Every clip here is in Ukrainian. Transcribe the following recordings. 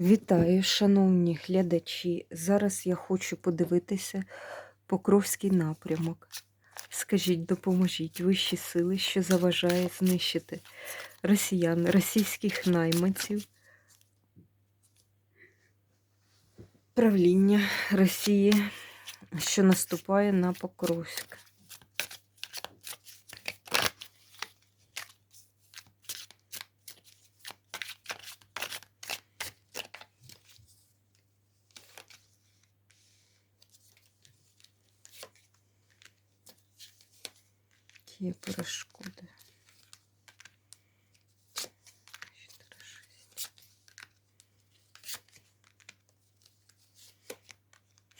Вітаю, шановні глядачі. Зараз я хочу подивитися Покровський напрямок. Скажіть, допоможіть вищі сили, що заважає знищити росіян, російських найманців, правління Росії, що наступає на Покровськ. Є перешкоди. Чотири, шість.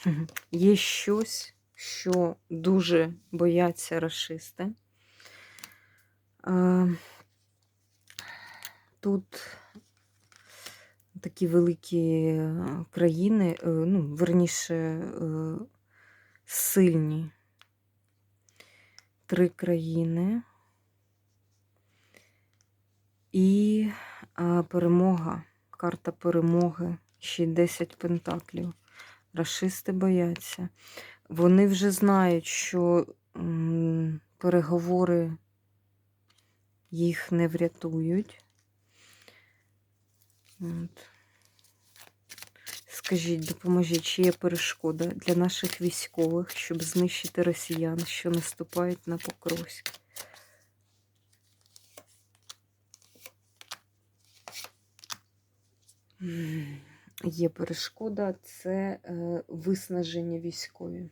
Мгм. Є щось, що дуже бояться расисти. Тут такі великі е, країни, е, ну, верніше, е, сильні три країни і перемога, карта перемоги, ще 10 пентаклів. Рашисти бояться. Вони вже знають, що переговори їх не врятують. От. Скажіть, допоможіть, чи є перешкода для наших військових, щоб знищити росіян, що наступають на Покровськ? Є перешкода, це е, виснаження військові.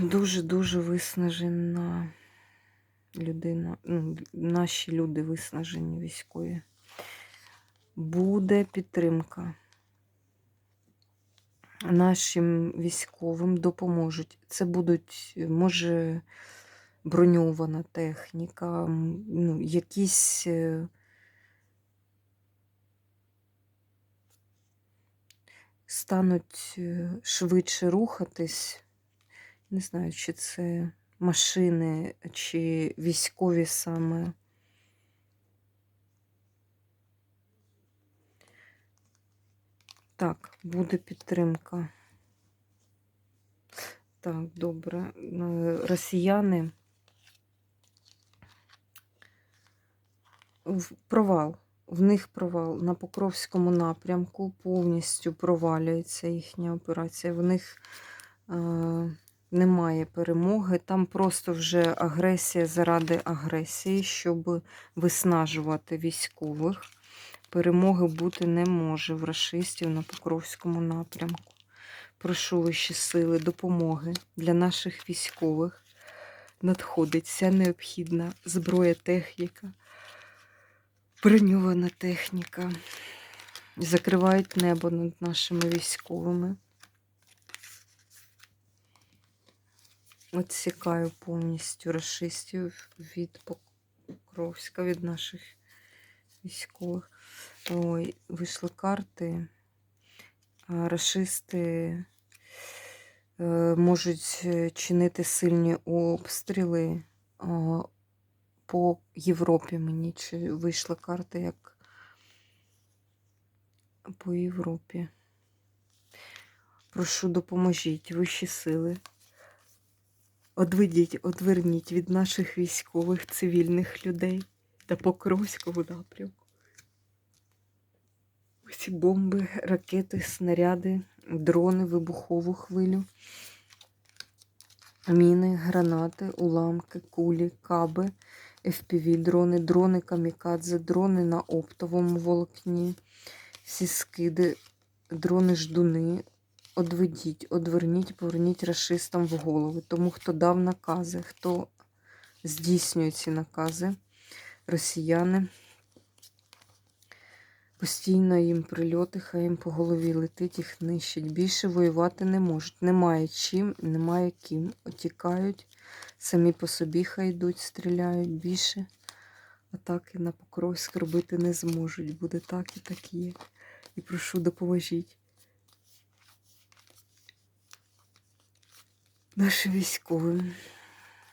Дуже-дуже виснажена людина. Ну, наші люди виснажені військові буде підтримка. Нашим військовим допоможуть. Це будуть, може, броньована техніка, ну, якісь е, стануть е, швидше рухатись. Не знаю, чи це машини, чи військові саме. Так, буде підтримка. Так, добре. Росіяни. Провал. В них провал на Покровському напрямку повністю провалюється їхня операція. В них е, немає перемоги. Там просто вже агресія заради агресії, щоб виснажувати військових. Перемоги бути не може в рашистів на Покровському напрямку. Прошу вищі сили, допомоги для наших військових. Надходить вся необхідна зброя, техніка, броньована техніка. Закривають небо над нашими військовими. Отсікаю повністю рашистів від Покровська, від наших військових. Ой, вийшли карти. Рашисти е, можуть е, чинити сильні обстріли по Європі. Мені чи вийшла карта як по Європі. Прошу, допоможіть вищі сили. Одведіть, одверніть від наших військових цивільних людей та Покровського напрямку. Ці бомби, ракети, снаряди, дрони, вибухову хвилю, міни, гранати, уламки, кулі, каби, FPV-дрони, дрони камікадзе, дрони на оптовому волокні, всі скиди, дрони ждуни. Одведіть, одверніть, поверніть расистам в голови. Тому хто дав накази, хто здійснює ці накази, росіяни. Постійно їм прильоти, хай їм по голові летить, їх нищить. Більше воювати не можуть. Немає чим, немає ким. Отікають, самі по собі хай йдуть, стріляють більше. Атаки на Покровськ робити не зможуть. Буде так і так є. І прошу, допоможіть. Нашим військовим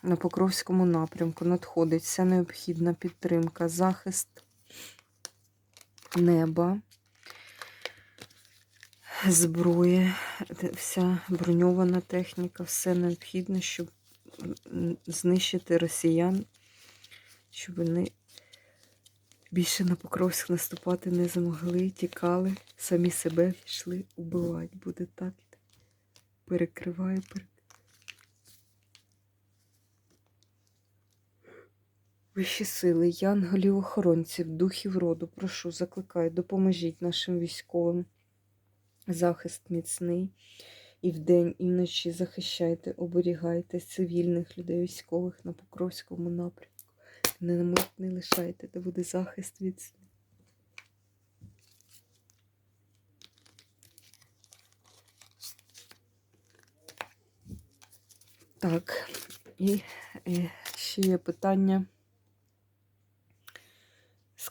на Покровському напрямку надходить вся необхідна підтримка, захист неба, зброя, вся броньована техніка, все необхідне, щоб знищити росіян, щоб вони більше на Покровськ наступати не змогли, тікали, самі себе пішли убивати. Буде так. Перекриваю, перекриваю. Вищі сили, янголів охоронців, духів роду, прошу, закликаю, допоможіть нашим військовим. Захист міцний. І вдень, і вночі захищайте, оберігайте цивільних людей, військових на Покровському напрямку. Не мить не лишайте, де буде захист міцний. Так, і, і ще є питання.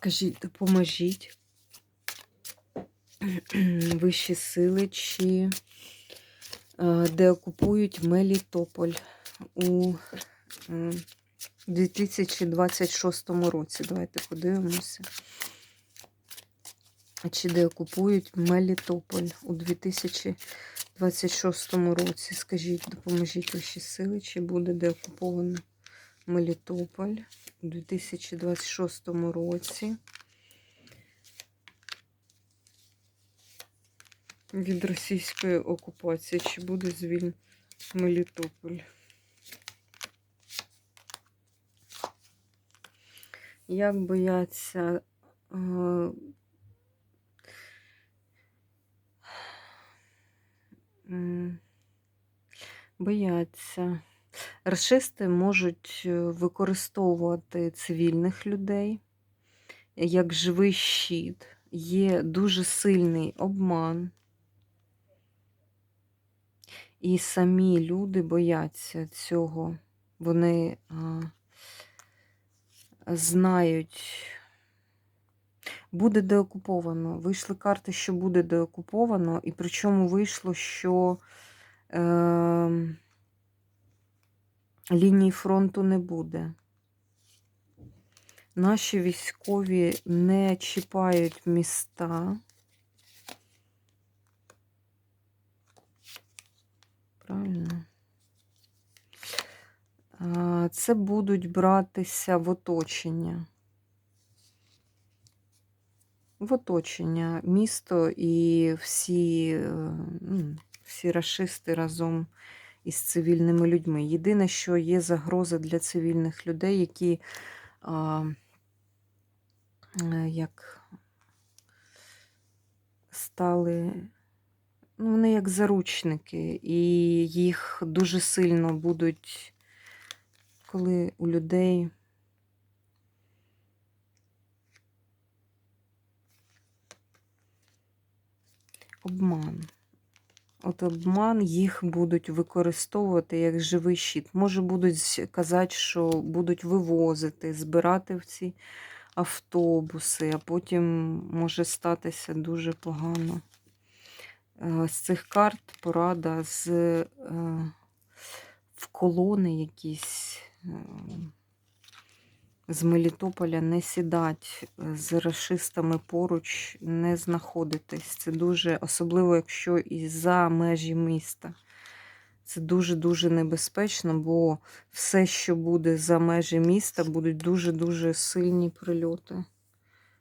Скажіть, допоможіть вищі сили, чи е, де окупують Мелітополь у е, 2026 році. Давайте подивимося. Чи де окупують Мелітополь у 2026 році? Скажіть, допоможіть ваші сили, чи буде де окуповано Мелітополь у 2026 році? Від російської окупації, чи буде звільнений Мелітополь? Як бояться е, бояться. Рашисти можуть е, використовувати цивільних людей як живий щит. Є дуже сильний обман. І самі люди бояться цього. Вони а, знають, буде деокуповано. Вийшли карти, що буде деокуповано, і причому вийшло, що е, лінії фронту не буде. Наші військові не чіпають міста. Правильно? Це будуть братися в оточення. В оточення місто і всі, е, ну, всі рашисти разом із цивільними людьми. Єдине, що є загроза для цивільних людей, які а, е, як стали, ну, вони як заручники, і їх дуже сильно будуть, коли у людей. Обман. От обман їх будуть використовувати як живий щит. Може, будуть казати, що будуть вивозити, збирати в ці автобуси, а потім може статися дуже погано. Е, З цих карт порада з е, в колони якісь е, з Мелітополя не сідать, е, з расистами поруч не знаходитись. Це дуже, особливо, якщо і за межі міста. Це дуже-дуже небезпечно, бо все, що буде за межі міста, будуть дуже-дуже сильні прильоти.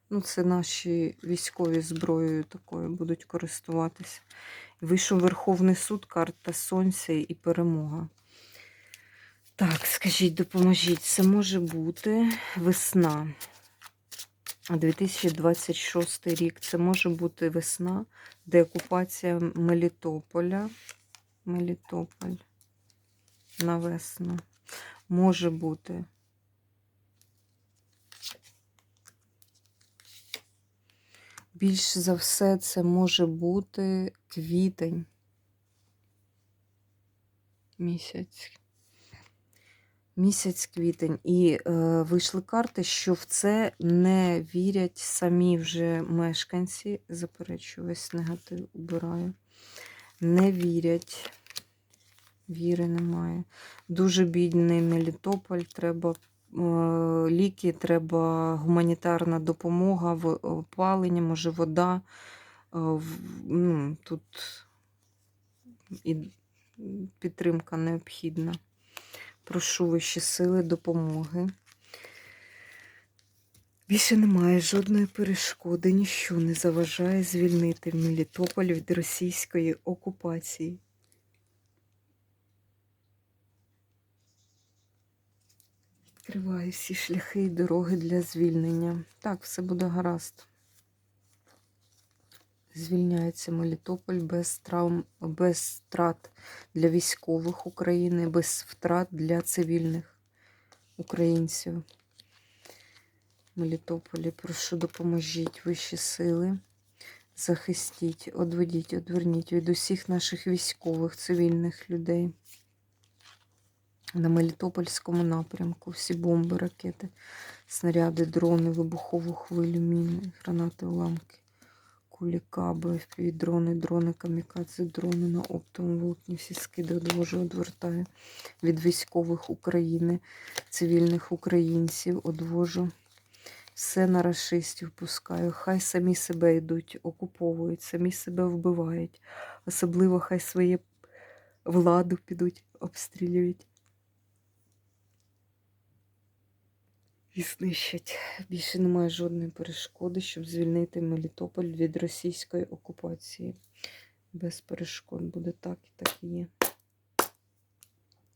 Ну, це наші військові зброєю такою будуть користуватися. Вийшов Верховний суд, карта Сонця і перемога. Так, скажіть, допоможіть, це може бути весна. 2026 рік. Це може бути весна, деокупація Мелітополя. Мелітополь на весну. Може бути. Більш за все, це може бути квітень. Місяць. Місяць квітень. І е, вийшли карти, що в це не вірять самі вже мешканці. Заперечую, весь негатив убираю. Не вірять. Віри немає. Дуже бідний Мелітополь. Треба ліки, треба гуманітарна допомога, в- опалення, може вода. Е, в- Ну, тут і підтримка необхідна. Прошу вищі сили допомоги. Більше немає жодної перешкоди, ніщо не заважає звільнити Мелітополь від російської окупації. Відкриваю всі шляхи і дороги для звільнення. Так, все буде гаразд. Звільняється Мелітополь без травм, без втрат для військових України, без втрат для цивільних українців. Мелітополі, прошу, допоможіть вищі сили, захистіть, одведіть, одверніть від усіх наших військових, цивільних людей. На Мелітопольському напрямку всі бомби, ракети, снаряди, дрони, вибухову хвилю, міни, гранати, уламки, кулі, каби, дрони, дрони, камікадзе, дрони на оптовому волокні, всі скиди одвожу, одвертаю від військових України, цивільних українців, одвожу. Все на расистів пускаю. Хай самі себе йдуть, окуповують, самі себе вбивають. Особливо хай своє владу підуть, обстрілюють. І знищать. Більше немає жодної перешкоди, щоб звільнити Мелітополь від російської окупації. Без перешкод буде так і так і є.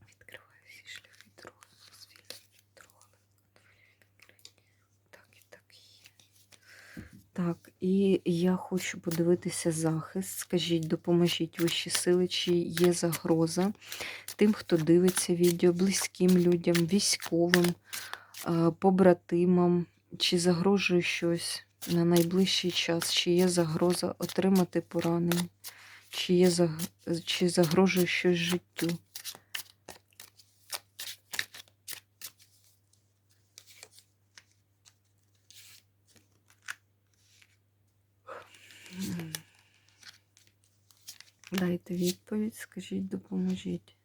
Відкриваю всі шляхи дороги, звільнення дороги. Так і так і я хочу подивитися захист. Скажіть, допоможіть вищі сили, чи є загроза тим, хто дивиться відео, близьким людям, військовим, побратимам, чи загрожує щось на найближчий час, чи є загроза отримати поранення, чи, є чи загрожує щось життю. Дайте відповідь, скажіть, допоможіть.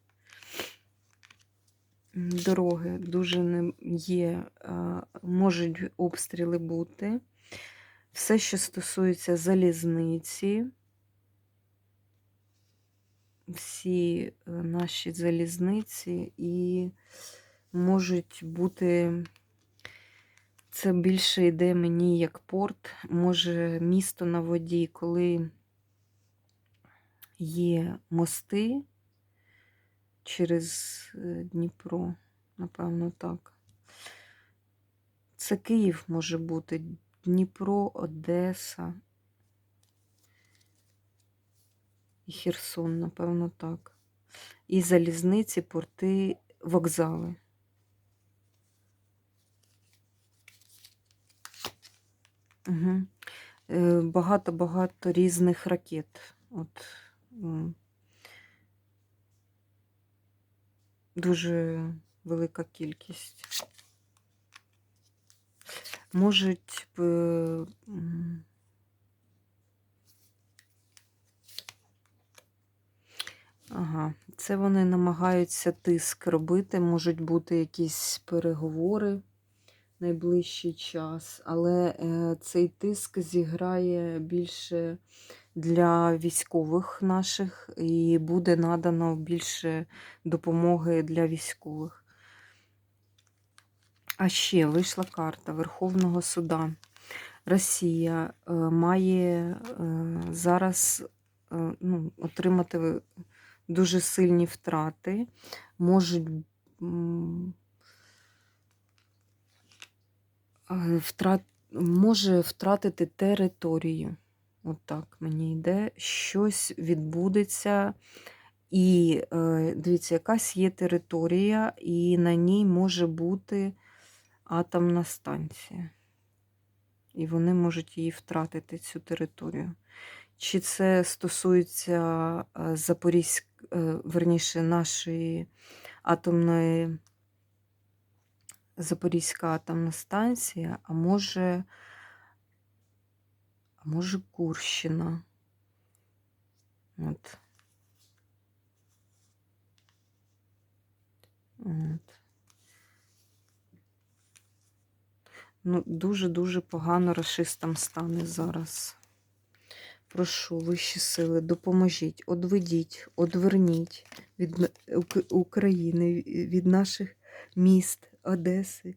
Дороги дуже не є, можуть обстріли бути. Все, що стосується залізниці, всі е, наші залізниці і можуть бути. Це більше йде мені як порт, може місто на воді, коли є мости через е, Дніпро, напевно, так. Це Київ може бути, Дніпро, Одеса і Херсон, напевно, так. І залізниці, порти, вокзали. Угу. Багато-багато різних ракет. От, дуже велика кількість. Можуть е, Ага, це вони намагаються тиск робити, можуть бути якісь переговори найближчий час, але е, цей тиск зіграє більше для військових наших і буде надано більше допомоги для військових. А ще вийшла карта Верховного суда. Росія е, має е, зараз е, ну, отримати дуже сильні втрати, можуть втрат, може втратити територію. От так мені йде, щось відбудеться. І е, дивіться, якась є територія, і на ній може бути атомна станція. І вони можуть її втратити, цю територію. Чи це стосується е, Запорізьк, е, верніше, нашої атомної Запорізька атомна станція, а може, а може Курщина. Ну, дуже-дуже погано расистам стане зараз. Прошу, вищі сили, допоможіть, одведіть, одверніть від України, від наших міст, Одеси,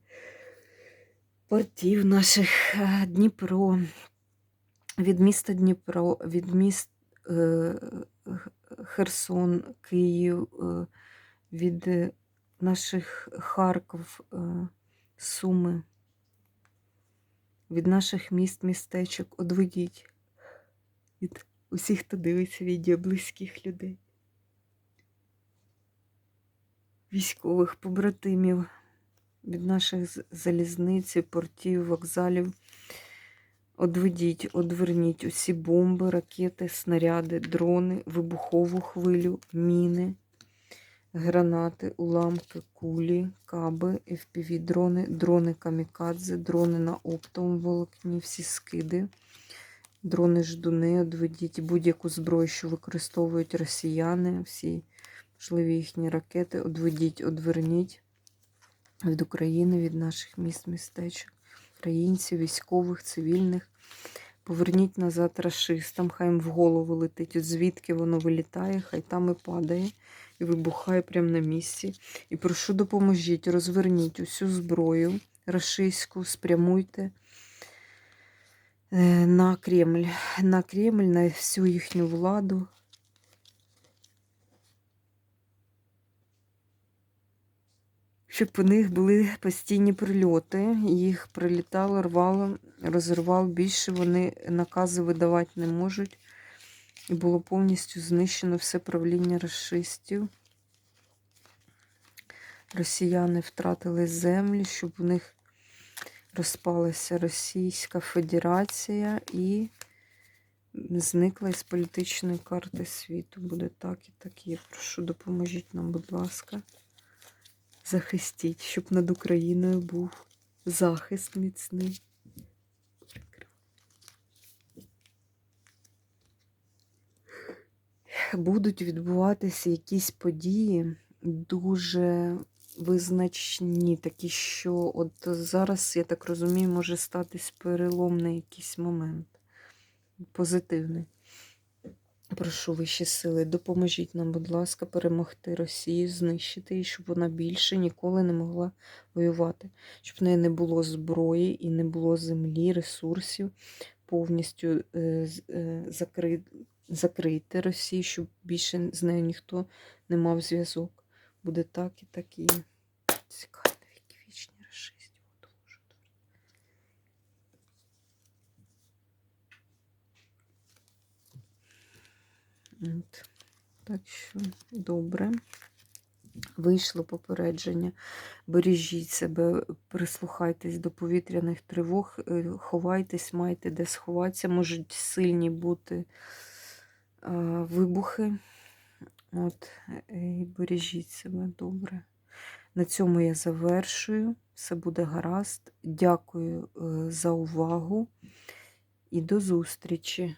портів наших, е, Дніпро, від міста Дніпро, від міст е, Херсон, Київ, е, від е, наших Харків, Суми, від наших міст, містечок, одведіть від усіх, хто дивиться відео близьких людей, військових побратимів, від наших залізниць, портів, вокзалів. Одведіть, одверніть усі бомби, ракети, снаряди, дрони, вибухову хвилю, міни, гранати, уламки, кулі, каби, FPV-дрони, дрони камікадзе, дрони на оптовому волокні, всі скиди, дрони ждуни, одведіть будь-яку зброю, що використовують росіяни, всі можливі їхні ракети, одведіть, одверніть від України, від наших міст, містечок українців, військових, цивільних. Поверніть назад рашистам, хай їм в голову летить. От звідки воно вилітає, хай там і падає, і вибухає прямо на місці. І прошу допоможіть, розверніть усю зброю рашистську, спрямуйте е, на Кремль, на Кремль, на всю їхню владу. Щоб у них були постійні прильоти, їх прилітало, рвало, розірвало. Більше вони накази видавати не можуть. І було повністю знищено все правління расистів. Росіяни втратили землі, щоб у них розпалася Російська Федерація і зникла із політичної карти світу. Буде так і так є. Прошу, допоможіть нам, будь ласка захистіть, щоб над Україною був захист міцний. Будуть відбуватися якісь події дуже визначні, такі, що от зараз, я так розумію, може статись переломний якийсь момент. Позитивний. Прошу вищі сили, допоможіть нам, будь ласка, перемогти Росію, знищити її, щоб вона більше ніколи не могла воювати, щоб в неї не було зброї і не було землі, ресурсів, повністю е, е, закри... закрити Росію, щоб більше з нею ніхто не мав зв'язок. Буде так і так і. Цікаво, навіки вічні расистів. от Боже. От. Так що добре. Вийшло попередження. Бережіть себе, прислухайтесь до повітряних тривог, е, ховайтесь, майте де сховатися. Можуть сильні бути а, вибухи. От, е, і бережіть себе добре. На цьому я завершую. Все буде гаразд. Дякую е, за увагу і до зустрічі!